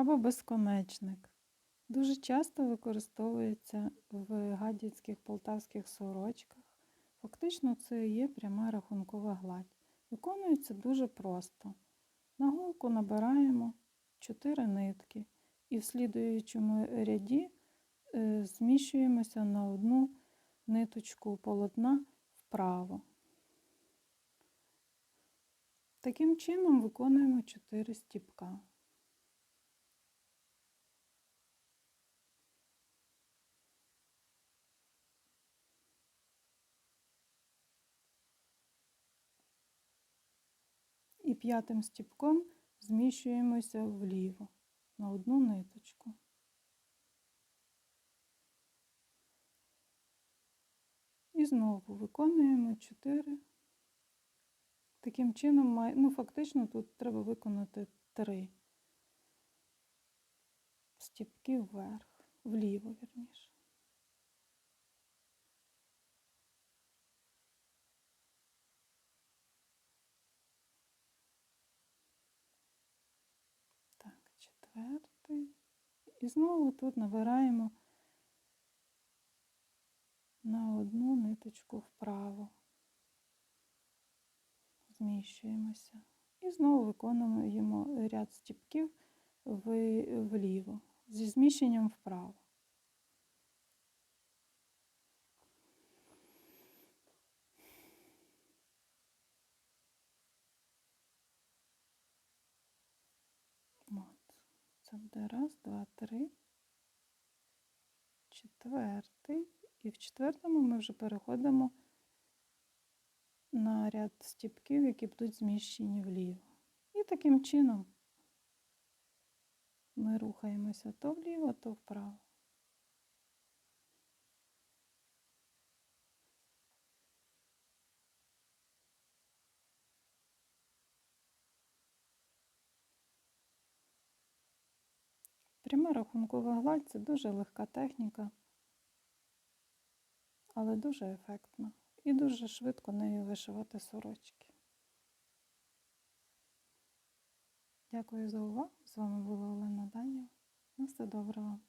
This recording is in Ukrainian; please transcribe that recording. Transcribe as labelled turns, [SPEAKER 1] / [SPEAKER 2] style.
[SPEAKER 1] або безконечник. Дуже часто використовується в гадяцьких полтавських сорочках. Фактично, це є пряма рахункова гладь. Виконується дуже просто. На голку набираємо 4 нитки і в слідуючому ряді е, зміщуємося на одну ниточку полотна вправо. Таким чином виконуємо 4 стіпка. П'ятим стіпком зміщуємося вліво на одну ниточку. І знову виконуємо 4. Таким чином, ну, фактично тут треба виконати 3 стіпки вверх, вліво, вірніше. Четвертий. І знову тут набираємо на одну ниточку вправо. Зміщуємося. І знову виконуємо ряд стіпків вліво зі зміщенням вправо. Це буде раз, два, три, четвертий. І в четвертому ми вже переходимо на ряд стіпків, які будуть зміщені вліво. І таким чином ми рухаємося то вліво, то вправо. Пряма рахункова гладь це дуже легка техніка, але дуже ефектна. І дуже швидко нею вишивати сорочки. Дякую за увагу. З вами була Олена Данів. На все добре вам.